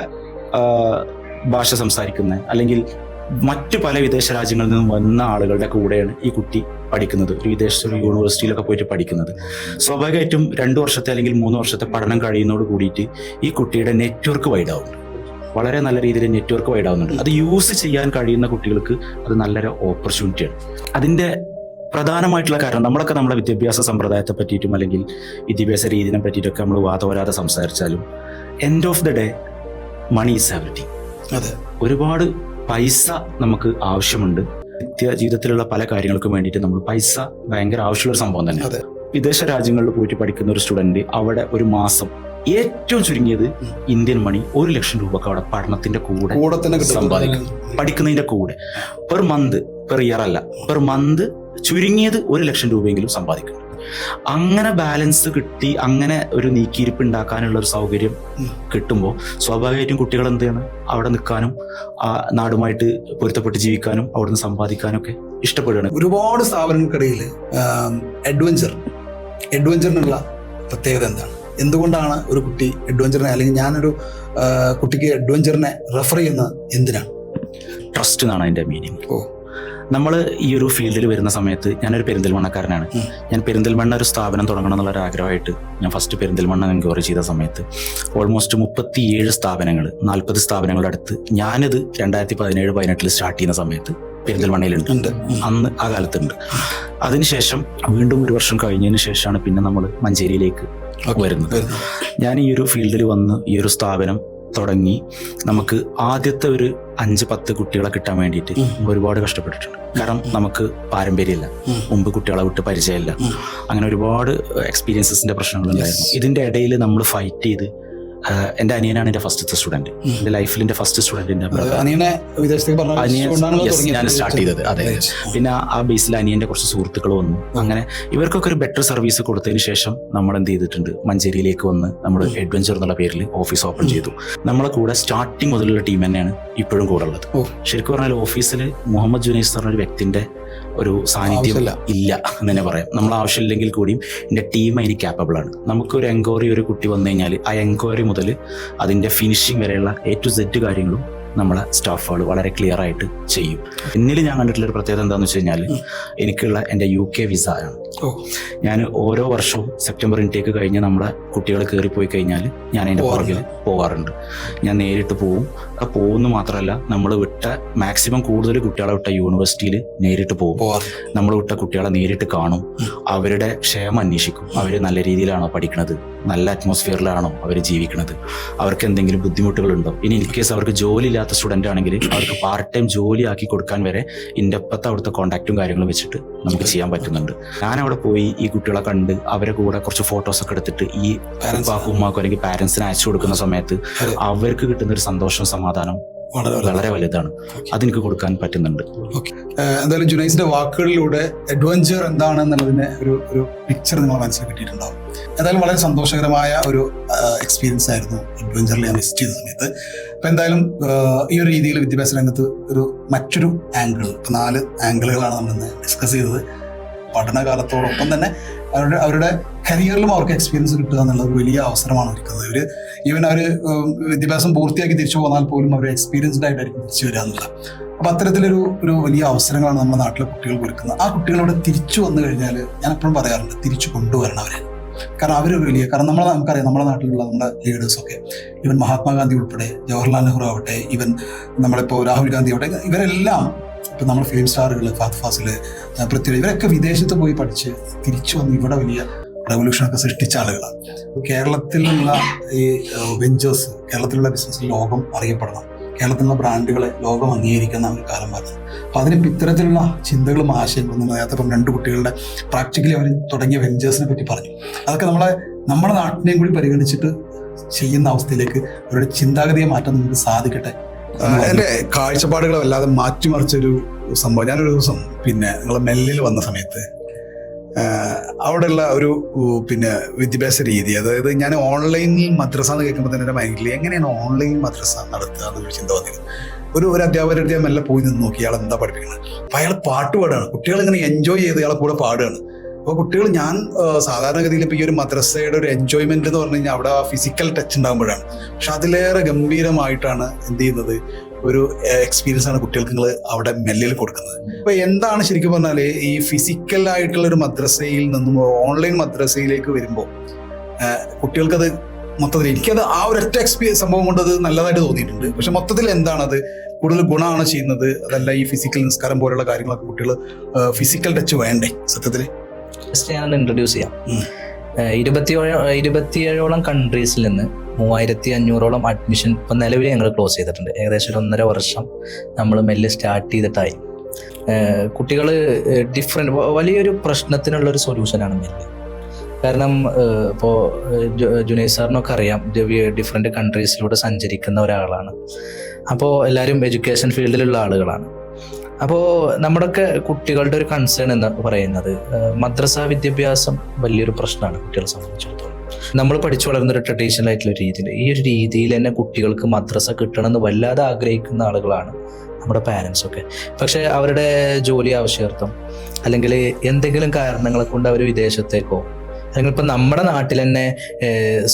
ഭാഷ സംസാരിക്കുന്ന അല്ലെങ്കിൽ മറ്റു പല വിദേശ രാജ്യങ്ങളിൽ നിന്നും വന്ന ആളുകളുടെ കൂടെയാണ് ഈ കുട്ടി പഠിക്കുന്നത്. ഒരു വിദേശ യൂണിവേഴ്സിറ്റിയിലൊക്കെ പോയിട്ട് പഠിക്കുന്നത്. സ്വാഭാവികമായിട്ടും രണ്ട് വർഷത്തെ അല്ലെങ്കിൽ മൂന്ന് വർഷത്തെ പഠനം കഴിയുന്നതോട് കൂടിയിട്ട് ഈ കുട്ടിയുടെ നെറ്റ്വർക്ക് വൈഡ് ആവുന്നുണ്ട്. വളരെ നല്ല രീതിയിൽ നെറ്റ്വർക്ക് വൈഡ് ആവുന്നുണ്ട്. അത് യൂസ് ചെയ്യാൻ കഴിയുന്ന കുട്ടികൾക്ക് അത് നല്ലൊരു ഓപ്പർച്യൂണിറ്റിയാണ് അതിന്റെ പ്രധാനമായിട്ടുള്ള കാരണം നമ്മളൊക്കെ നമ്മുടെ വിദ്യാഭ്യാസ സമ്പ്രദായത്തെ പറ്റിയിട്ടും അല്ലെങ്കിൽ വിദ്യാഭ്യാസ രീതിനെ പറ്റിയിട്ടൊക്കെ നമ്മൾ വാദവരാതെ സംസാരിച്ചാലും end of the day money is everything അതെ. ഒരുപാട് പൈസ നമുക്ക് ആവശ്യമുണ്ട്. നിത്യ ജീവിതത്തിലുള്ള പല കാര്യങ്ങൾക്കും വേണ്ടിയിട്ട് നമ്മൾ പൈസ ഭയങ്കര ആവശ്യമുള്ള സംഭവം തന്നെ. വിദേശ രാജ്യങ്ങളിൽ പോയിട്ട് പഠിക്കുന്ന ഒരു സ്റ്റുഡന്റ് അവിടെ ഒരു മാസം ഏറ്റവും ചുരുങ്ങിയത് ഇന്ത്യൻ മണി ഒരു ലക്ഷം രൂപക്ക് അവിടെ പഠനത്തിന്റെ കൂടെ. സമ്പാദിക്കും. പഠിക്കുന്നതിന്റെ കൂടെ. പെർ മന്ത് പെർ ഇയർ അല്ല. പെർ മന്ത് ചുരുങ്ങിയത് ഒരു ലക്ഷം രൂപയെങ്കിലും സമ്പാദിക്കും. അങ്ങനെ ബാലൻസ് കിട്ടി അങ്ങനെ ഒരു നീക്കിയിരിപ്പ് ഉണ്ടാക്കാനുള്ള ഒരു സൗകര്യം കിട്ടുമ്പോൾ സ്വാഭാവികമായിട്ടും കുട്ടികൾ എന്ത് ചെയ്യണം? അവിടെ നിൽക്കാനും ആ നാടുമായിട്ട് പൊരുത്തപ്പെട്ട് ജീവിക്കാനും അവിടുന്ന് സമ്പാദിക്കാനും ഒക്കെ ഇഷ്ടപ്പെടുകയാണ്. ഒരുപാട് സ്ഥാപനങ്ങൾക്കിടയിൽ അഡ്വഞ്ചർ അഡ്വഞ്ചറിനുള്ള പ്രത്യേകത എന്താണ്? എന്തുകൊണ്ടാണ് ഒരു കുട്ടി അഡ്വഞ്ചറിനെ അല്ലെങ്കിൽ ഞാനൊരു കുട്ടിക്ക് അഡ്വഞ്ചറിനെ റെഫർ ചെയ്യുന്നത് എന്തിനാണ്? ട്രസ്റ്റ് എന്നാണ് അതിന്റെ മീനിങ് ഓ. നമ്മൾ ഈ ഒരു ഫീൽഡിൽ വരുന്ന സമയത്ത് ഞാനൊരു പെരിന്തൽമണ്ണക്കാരനാണ്. ഞാൻ പെരിന്തൽമണ്ണ ഒരു സ്ഥാപനം തുടങ്ങണം എന്നുള്ള ഒരു ആഗ്രഹമായിട്ട് ഞാൻ ഫസ്റ്റ് പെരിന്തൽമണ്ണ എൻക്വയറി ചെയ്ത സമയത്ത് ഓൾമോസ്റ്റ് മുപ്പത്തിയേഴ് സ്ഥാപനങ്ങൾ നാൽപ്പത് സ്ഥാപനങ്ങളുടെ അടുത്ത് ഞാനിത് രണ്ടായിരത്തി പതിനേഴ് പതിനെട്ടിൽ സ്റ്റാർട്ട് ചെയ്യുന്ന സമയത്ത് പെരിന്തൽമണ്ണയിലുണ്ട്. അന്ന് ആ കാലത്തുണ്ട്. അതിനുശേഷം വീണ്ടും ഒരു വർഷം കഴിഞ്ഞതിന് ശേഷമാണ് പിന്നെ നമ്മൾ മഞ്ചേരിയിലേക്ക്. വരുന്നത്. ഞാൻ ഈ ഒരു ഫീൽഡിൽ വന്ന് ഈ ഒരു സ്ഥാപനം തുടങ്ങി നമുക്ക് ആദ്യത്തെ ഒരു അഞ്ച് പത്ത് കുട്ടികളെ കിട്ടാൻ വേണ്ടിയിട്ട് ഒരുപാട് കഷ്ടപ്പെട്ടിട്ടുണ്ട്. കാരണം നമുക്ക് പാരമ്പര്യമില്ല. മുമ്പ് കുട്ടികളെ വിട്ട് പരിചയമില്ല. അങ്ങനെ ഒരുപാട് എക്സ്പീരിയൻസസിന്റെ പ്രശ്നങ്ങളുണ്ടായിരുന്നു. ഇതിന്റെ ഇടയിൽ നമ്മൾ ഫൈറ്റ് ചെയ്ത് എന്റെ അനിയനാണ് എന്റെ ഫസ്റ്റ് സ്റ്റുഡന്റ് എന്റെ ലൈഫിൽ എന്റെ ഫസ്റ്റ് തുടങ്ങിയത്. ഞാൻ സ്റ്റാർട്ട് ചെയ്തത്. അതെ പിന്നെ ആ- ആ ബേസിൽ അനിയന്റെ കുറച്ച് സുഹൃത്തുക്കൾ വന്നു. അങ്ങനെ ഇവർക്കൊക്കെ ഒരു ബെറ്റർ സർവീസ് കൊടുത്തതിന് ശേഷം നമ്മൾ എന്ത് ചെയ്തിട്ടുണ്ട്? മഞ്ചേരിയിലേക്ക് വന്ന് നമ്മൾ അഡ്വഞ്ചർ എന്നുള്ള പേരിൽ ഓഫീസ് ഓപ്പൺ ചെയ്തു. നമ്മളെ കൂടെ സ്റ്റാർട്ടിങ് മുതലുള്ള ടീം തന്നെയാണ് ഇപ്പോഴും കൂടെ ഉള്ളത്. ശരിക്കും പറഞ്ഞാൽ ഓഫീസിൽ മുഹമ്മദ് ജുനൈസ് എന്ന് പറഞ്ഞ ഒരു വ്യക്തിന്റെ ഒരു സാന്നിധ്യം. ഇല്ല എന്ന് തന്നെ പറയാം നമ്മൾ ആവശ്യമില്ലെങ്കിൽ കൂടിയും എന്റെ ടീം അതിന് ക്യാപ്പബിൾ ആണ് നമുക്കൊരു എൻക്വയറി ഒരു കുട്ടി വന്നു കഴിഞ്ഞാൽ ആ എൻക്വയറി മുതൽ അതിന്റെ ഫിനിഷിംഗ് വരെയുള്ള എ ടു സെറ്റ് കാര്യങ്ങളും നമ്മളെ സ്റ്റാഫുകൾ വളരെ ക്ലിയർ ആയിട്ട് ചെയ്യും. എന്നിൽ ഞാൻ കണ്ടിട്ടുള്ള ഒരു പ്രത്യേകത എന്താണെന്ന് വെച്ച് കഴിഞ്ഞാൽ എനിക്കുള്ള എന്റെ യു കെ വിസ ആണ്. ഞാൻ ഓരോ വർഷവും സെപ്റ്റംബർ ഇൻടേക്ക് കഴിഞ്ഞ് നമ്മളെ കുട്ടികൾ കയറിപ്പോയി കഴിഞ്ഞാൽ ഞാൻ അതിന്റെ പുറകിൽ പോകാറുണ്ട് ഞാൻ നേരിട്ട് പോവും. ആ പോകുന്നു മാത്രമല്ല നമ്മൾ വിട്ട മാക്സിമം കൂടുതൽ കുട്ടികളെ വിട്ട യൂണിവേഴ്സിറ്റിയിൽ നേരിട്ട് പോകും. നമ്മൾ വിട്ട കുട്ടികളെ നേരിട്ട് കാണും. അവരുടെ ക്ഷേമം അന്വേഷിക്കും. അവർ നല്ല രീതിയിലാണോ പഠിക്കുന്നത് നല്ല അറ്റ്മോസ്ഫിയറിലാണോ അവർ ജീവിക്കുന്നത്. അവർക്ക് എന്തെങ്കിലും ബുദ്ധിമുട്ടുകളുണ്ടോ? ഇനി ഇൻ കേസ് അവർക്ക് ജോലി ഇല്ലാത്ത സ്റ്റുഡന്റ് ആണെങ്കിൽ അവർക്ക് പാർട്ട് ടൈം ജോലി ആക്കി കൊടുക്കാൻ വരെ ഇന്റെ ഒപ്പത്തെ അവിടുത്തെ കോൺടാക്റ്റും കാര്യങ്ങളും വെച്ചിട്ട് നമുക്ക് ചെയ്യാൻ പറ്റുന്നുണ്ട്. ഞാൻ അവിടെ പോയി ഈ കുട്ടികളെ കണ്ട് അവരെ കൂടെ കുറച്ച് ഫോട്ടോസ് ഒക്കെ എടുത്തിട്ട് ഈ. ഉപ്പാക്കും ഉമ്മാക്കും അല്ലെങ്കിൽ പാരൻസിന് അയച്ചു കൊടുക്കുന്ന സമയത്ത് അവർക്ക് കിട്ടുന്ന ഒരു സന്തോഷം സമാധാനം വളരെ വലുതാണ്. അതെനിക്ക് കൊടുക്കാൻ പറ്റുന്നുണ്ട്. എന്തായാലും ജുനൈസിന്റെ വാക്കുകളിലൂടെ അഡ്വഞ്ചർ എന്താണെന്നുള്ളതിന് ഒരു ഒരു പിക്ചർ നിങ്ങളെ മനസ്സിൽ കിട്ടിയിട്ടുണ്ടാവും. എന്തായാലും വളരെ സന്തോഷകരമായ ഒരു എക്സ്പീരിയൻസ് ആയിരുന്നു അഡ്വഞ്ചറിൽ ഞാൻ വിസിറ്റ് ചെയ്ത സമയത്ത്. അപ്പം എന്തായാലും ഈ ഒരു രീതിയിൽ വിദ്യാഭ്യാസ രംഗത്ത് ഒരു മറ്റൊരു ആംഗിൾ നാല് ആംഗിളുകളാണ് നമ്മൾ ഇന്ന് ഡിസ്കസ് ചെയ്തത്. പഠനകാലത്തോടൊപ്പം തന്നെ അവരുടെ അവരുടെ കരിയറിലും അവർക്ക് എക്സ്പീരിയൻസ് കിട്ടുക എന്നുള്ള ഒരു വലിയ അവസരമാണ് ഒരുക്കുന്നത്. ഇവർ ഈവൻ അവർ വിദ്യാഭ്യാസം പൂർത്തിയാക്കി തിരിച്ചു പോന്നാൽ പോലും അവർ എക്സ്പീരിയൻസ്ഡ് ആയിട്ടായിരിക്കും തിരിച്ചു വരിക എന്നുള്ളത്. അപ്പം അത്തരത്തിലൊരു ഒരു വലിയ അവസരങ്ങളാണ് നമ്മുടെ നാട്ടിലെ കുട്ടികൾക്ക് ഒരുക്കുന്നത്. ആ കുട്ടികളോട് തിരിച്ചു വന്നു കഴിഞ്ഞാൽ ഞാൻ എപ്പോഴും പറയാറുണ്ട് തിരിച്ചു കൊണ്ടുവരണം അവരെ. കാരണം അവർ വലിയ കാരണം നമ്മളെ നമുക്കറിയാം നമ്മുടെ നാട്ടിലുള്ള നമ്മുടെ ലീഡേഴ്സ് ഒക്കെ. ഇവൻ മഹാത്മാഗാന്ധി ഉൾപ്പെടെ ജവഹർലാൽ നെഹ്റു ആവട്ടെ ഇവൻ നമ്മളിപ്പോൾ രാഹുൽ ഗാന്ധി ആവട്ടെ ഇവരെല്ലാം ഇപ്പം നമ്മൾ ഫിലിം സ്റ്റാറുകൾ ഫാത്ത് ഫാസിൽ പൃഥ്വി ഇവരൊക്കെ വിദേശത്ത് പോയി പഠിച്ച് തിരിച്ചു വന്ന് ഇവിടെ വലിയ റെവല്യൂഷനൊക്കെ സൃഷ്ടിച്ച ആളുകളാണ്. കേരളത്തിലുള്ള ഈ വെഞ്ചേഴ്സ് കേരളത്തിലുള്ള ബിസിനസ് ലോകം അറിയപ്പെടണം. കേരളത്തിലുള്ള ബ്രാൻഡുകളെ ലോകം അംഗീകരിക്കുന്ന ഒരു കാലം വരുന്നത് അപ്പൊ അതിന് ഇത്തരത്തിലുള്ള ചിന്തകളും ആശയങ്ങളും നേരത്തെ ഇപ്പം രണ്ട് കുട്ടികളുടെ പ്രാക്ടിക്കലി അവർ തുടങ്ങിയ വെഞ്ചേഴ്സിനെ പറ്റി പറഞ്ഞു. അതൊക്കെ നമ്മളെ നമ്മുടെ നാട്ടിനെയും കൂടി പരിഗണിച്ചിട്ട് ചെയ്യുന്ന അവസ്ഥയിലേക്ക് അവരുടെ ചിന്താഗതിയെ മാറ്റാൻ നമുക്ക് സാധിക്കട്ടെ എന്റെ കാഴ്ചപ്പാടുകളല്ലാതെ മാറ്റിമറിച്ചൊരു സംഭവം. ഞാനൊരു ദിവസം പിന്നെ നിങ്ങളെ മെല്ലിൽ വന്ന സമയത്ത് അവിടെയുള്ള ഒരു പിന്നെ വിദ്യാഭ്യാസ രീതി. അതായത് ഞാൻ ഓൺലൈനിൽ മദ്രസ എന്ന് കേൾക്കുമ്പോൾ തന്നെ എന്റെ മൈൻഡിൽ എങ്ങനെയാണ് ഓൺലൈൻ മദ്രസ നടത്തുക എന്നൊരു ചിന്ത വന്നിരുന്നു. ഒരു ഒരു അധ്യാപകരുടെ മെല്ലെ പോയി നിന്ന് നോക്കി ഇയാൾ എന്താ പഠിപ്പിക്കുന്നത് അപ്പം അയാൾ പാട്ട് പാടുകയാണ്. കുട്ടികൾ ഇങ്ങനെ എൻജോയ് ചെയ്ത് ഇയാളെ കൂടെ പാടുകയാണ്. അപ്പോൾ കുട്ടികൾ ഞാൻ സാധാരണഗതിയിൽ ഇപ്പോൾ ഈ ഒരു മദ്രസയുടെ ഒരു എൻജോയ്മെന്റ് എന്ന് പറഞ്ഞു കഴിഞ്ഞാൽ അവിടെ ഫിസിക്കൽ ടച്ച് ഉണ്ടാകുമ്പോഴാണ്. പക്ഷെ അതിലേറെ ഗംഭീരമായിട്ടാണ് എന്ത് ചെയ്യുന്നത്? ഒരു എക്സ്പീരിയൻസ് ആണ് കുട്ടികൾക്ക് നിങ്ങൾ അവിടെ മെല്ലിൽ കൊടുക്കുന്നത്. അപ്പൊ എന്താണ് ശരിക്കും പറഞ്ഞാൽ ഈ ഫിസിക്കൽ ആയിട്ടുള്ള ഒരു മദ്രസയിൽ നിന്നും ഓൺലൈൻ മദ്രസയിലേക്ക് വരുമ്പോൾ കുട്ടികൾക്കത് മൊത്തത്തിൽ എനിക്കത് ആ ഒരൊറ്റ എക്സ്പീരിയൻസ് സംഭവം കൊണ്ട് അത് നല്ലതായിട്ട് തോന്നിയിട്ടുണ്ട്. പക്ഷെ മൊത്തത്തിൽ എന്താണത് കൂടുതൽ ഗുണമാണ് ചെയ്യുന്നത്. അതല്ല ഈ ഫിസിക്കൽ നിസ്കാരം പോലുള്ള കാര്യങ്ങളൊക്കെ കുട്ടികൾ ഫിസിക്കൽ ടച്ച് വേണ്ടേ സത്യത്തിൽ ഞാനൊന്ന് ഇൻട്രൊഡ്യൂസ് ചെയ്യാം. ഇരുപത്തിയേഴ് ഇരുപത്തിയേഴോളം കൺട്രീസിൽ നിന്ന് മൂവായിരത്തി അഞ്ഞൂറോളം അഡ്മിഷൻ ഇപ്പം നിലവിൽ ഞങ്ങൾ ക്ലോസ് ചെയ്തിട്ടുണ്ട്. ഏകദേശം ഒരു ഒന്നര വർഷം നമ്മൾ മെല്ലെ സ്റ്റാർട്ട് ചെയ്തിട്ടായി. കുട്ടികൾ ഡിഫറെന്റ് വലിയൊരു പ്രശ്നത്തിനുള്ളൊരു സൊല്യൂഷനാണ് മെല്ലെ. കാരണം ഇപ്പോൾ ജുനൈസ് സാറിനൊക്കെ അറിയാം ഡിഫറെന്റ് കൺട്രീസിലൂടെ സഞ്ചരിക്കുന്ന ഒരാളാണ്. അപ്പോൾ എല്ലാവരും എഡ്യൂക്കേഷൻ ഫീൽഡിലുള്ള ആളുകളാണ്. അപ്പോൾ നമ്മുടെയൊക്കെ കുട്ടികളുടെ ഒരു കൺസേൺ എന്ന് പറയുന്നത്? മദ്രസ വിദ്യാഭ്യാസം വലിയൊരു പ്രശ്നമാണ് കുട്ടികളെ സംബന്ധിച്ചിടത്തോളം. നമ്മൾ പഠിച്ചു വളർന്ന ഒരു ട്രഡീഷണൽ ആയിട്ടുള്ള രീതിയിൽ ഈ ഒരു രീതിയിൽ തന്നെ കുട്ടികൾക്ക് മദ്രസ കിട്ടണമെന്ന് വല്ലാതെ ആഗ്രഹിക്കുന്ന ആളുകളാണ് നമ്മുടെ പാരൻസ് ഒക്കെ. പക്ഷേ അവരുടെ ജോലി ആവശ്യാർത്ഥം അല്ലെങ്കിൽ എന്തെങ്കിലും കാരണങ്ങളെ കൊണ്ട് അവർ വിദേശത്തേക്കോ അല്ലെങ്കിൽ നമ്മുടെ നാട്ടിൽ തന്നെ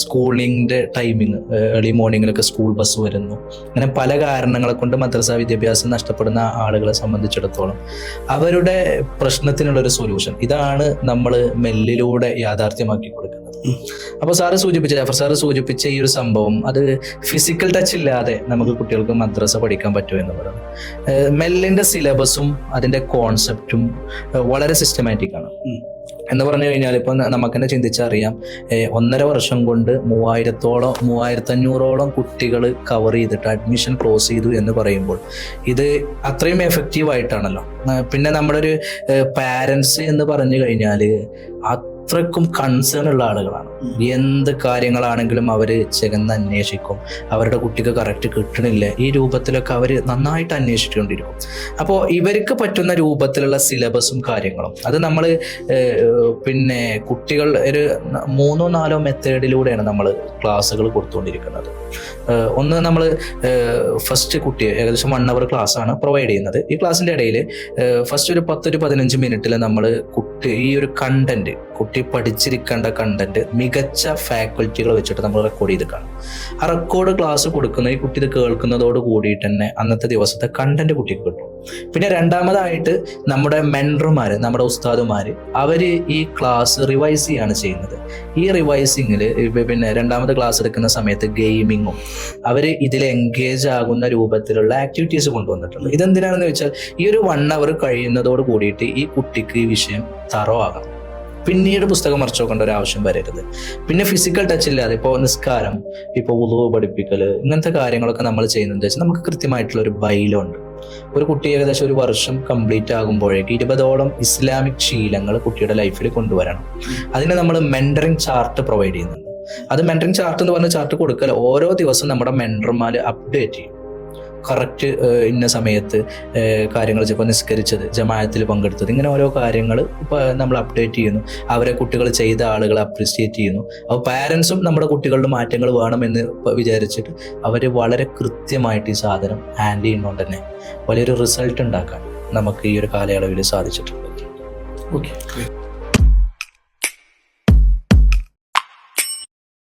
സ്കൂളിന്റെ ടൈമിങ് ഏർലി മോർണിംഗിലൊക്കെ സ്കൂൾ ബസ് വരുന്നു. അങ്ങനെ പല കാരണങ്ങളെ കൊണ്ട് മദ്രസ വിദ്യാഭ്യാസം നഷ്ടപ്പെടുന്ന ആളുകളെ സംബന്ധിച്ചിടത്തോളം അവരുടെ പ്രശ്നത്തിനുള്ള ഒരു സൊല്യൂഷൻ ഇതാണ് നമ്മൾ മെല്ലിലൂടെ യാഥാർത്ഥ്യമാക്കി കൊടുക്കുന്നത്. അപ്പോൾ സാറ് സൂചിപ്പിച്ച ജാഫർ സാറ് സൂചിപ്പിച്ച ഈ ഒരു സംഭവം അത് ഫിസിക്കൽ ടച്ച് ഇല്ലാതെ നമുക്ക് കുട്ടികൾക്ക് മദ്രസ പഠിക്കാൻ പറ്റുമോ എന്നുള്ളതാണ് മെല്ലിന്റെ സിലബസും അതിന്റെ കോൺസെപ്റ്റും വളരെ സിസ്റ്റമാറ്റിക് ആണ്. എന്ന് പറഞ്ഞു കഴിഞ്ഞാൽ ഇപ്പം നമുക്ക് തന്നെ ചിന്തിച്ചറിയാം ഒന്നര വർഷം കൊണ്ട് മൂവായിരത്തോളം മൂവായിരത്തഞ്ഞൂറോളം കുട്ടികൾ കവർ ചെയ്തിട്ട് അഡ്മിഷൻ ക്ലോസ് ചെയ്തു എന്ന് പറയുമ്പോൾ ഇത് അത്രയും എഫക്റ്റീവ് ആയിട്ടാണല്ലോ. പിന്നെ നമ്മളൊരു പാരൻസ് എന്ന് പറഞ്ഞു കഴിഞ്ഞാൽ അത്രക്കും കൺസേൺ ഉള്ള ആളുകളാണ്. എന്ത് കാര്യങ്ങളാണെങ്കിലും അവർ ചെകന്ന് അന്വേഷിക്കും. അവരുടെ കുട്ടിക്ക് കറക്റ്റ് കിട്ടണില്ല. ഈ രൂപത്തിലൊക്കെ അവർ നന്നായിട്ട് അന്വേഷിച്ചുകൊണ്ടിരിക്കും. അപ്പോൾ ഇവർക്ക് പറ്റുന്ന രൂപത്തിലുള്ള സിലബസും കാര്യങ്ങളും. അത് നമ്മൾ പിന്നെ കുട്ടികൾ ഒരു മൂന്നോ നാലോ മെത്തേഡിലൂടെയാണ് നമ്മൾ ക്ലാസ്സുകൾ കൊടുത്തുകൊണ്ടിരിക്കുന്നത്. ഒന്ന് നമ്മൾ ഫസ്റ്റ് കുട്ടിയെ ഏകദേശം വൺ അവർ ക്ലാസ് ആണ് പ്രൊവൈഡ് ചെയ്യുന്നത്. ഈ ക്ലാസ്സിന്റെ ഇടയിൽ ഫസ്റ്റ് ഒരു പത്തൊരു പതിനഞ്ച് മിനിറ്റിൽ നമ്മൾ കുട്ടി ഈ ഒരു കണ്ടന്റ് കുട്ടി പഠിച്ചിരിക്കേണ്ട കണ്ടന്റ് മികച്ച ഫാക്കൽറ്റികൾ വെച്ചിട്ട് നമ്മൾ റെക്കോർഡ് ചെയ്ത് കാണും. ആ റെക്കോർഡ് ക്ലാസ് കൊടുക്കുന്ന ഈ കുട്ടി ഇത് കേൾക്കുന്നതോട് കൂടിയിട്ട് തന്നെ അന്നത്തെ ദിവസത്തെ കണ്ടന്റ് കുട്ടിക്ക് കിട്ടും. പിന്നെ രണ്ടാമതായിട്ട് നമ്മുടെ മെൻഡർമാർ നമ്മുടെ ഉസ്താദുമാർ അവർ ഈ ക്ലാസ് റിവൈസ് ചെയ്യാണ് ചെയ്യുന്നത്. ഈ റിവൈസിങ്ങിൽ പിന്നെ രണ്ടാമത്തെ ക്ലാസ് എടുക്കുന്ന സമയത്ത് ഗെയിമിങ്ങും അവർ ഇതിൽ എൻഗേജ് ആകുന്ന രൂപത്തിലുള്ള ആക്ടിവിറ്റീസ് കൊണ്ടുവന്നിട്ടുണ്ട്. ഇതെന്തിനാണെന്ന് വെച്ചാൽ ഈ ഒരു വൺ അവർ കഴിയുന്നതോട് കൂടിയിട്ട് ഈ കുട്ടിക്ക് ഈ വിഷയം തറോ ആകണം പിന്നീട് പുസ്തകം മറിച്ചു നോക്കേണ്ട ഒരു ആവശ്യം വരരുത്. പിന്നെ ഫിസിക്കൽ ടച്ച് ഇല്ലാതെ ഇപ്പോൾ നിസ്കാരം ഇപ്പോൾ ഉളവ് പഠിപ്പിക്കൽ ഇങ്ങനത്തെ കാര്യങ്ങളൊക്കെ നമ്മൾ ചെയ്യുന്നത് വെച്ചാൽ നമുക്ക് കൃത്യമായിട്ടുള്ള ഒരു ബൈലുണ്ട്. ഒരു കുട്ടി ഏകദേശം ഒരു വർഷം കംപ്ലീറ്റ് ആകുമ്പോഴേക്ക് ഇരുപതോളം ഇസ്ലാമിക് ശീലങ്ങൾ കുട്ടിയുടെ ലൈഫിൽ കൊണ്ടുവരണം. അതിന് നമ്മൾ മെന്ററിങ് ചാർട്ട് പ്രൊവൈഡ് ചെയ്യുന്നുണ്ട്. അത് മെന്ററിങ് ചാർട്ട് എന്ന് പറഞ്ഞ ചാർട്ട് കൊടുക്കൽ ഓരോ ദിവസം നമ്മുടെ മെന്റർമാർ അപ്ഡേറ്റ് ചെയ്യും. കറക്റ്റ് ഇന്ന സമയത്ത് കാര്യങ്ങൾ ഇപ്പോൾ നിസ്കരിച്ചത് ജമായത്തിൽ പങ്കെടുത്തത് ഇങ്ങനെ ഓരോ കാര്യങ്ങൾ നമ്മൾ അപ്ഡേറ്റ് ചെയ്യുന്നു. അവരെ കുട്ടികൾ ചെയ്ത ആളുകളെ അപ്രിസിയേറ്റ് ചെയ്യുന്നു. അപ്പോൾ പാരൻസും നമ്മുടെ കുട്ടികളുടെ മാറ്റങ്ങൾ വേണമെന്ന് വിചാരിച്ചിട്ട് അവർ വളരെ കൃത്യമായിട്ട് ഈ സാധനം ഹാൻഡിൽ ചെയ്യുന്നതുകൊണ്ട് തന്നെ വലിയൊരു റിസൾട്ട് ഉണ്ടാക്കാൻ നമുക്ക് ഈ ഒരു കാലയളവിൽ സാധിച്ചിട്ടുണ്ട്. ഓക്കെ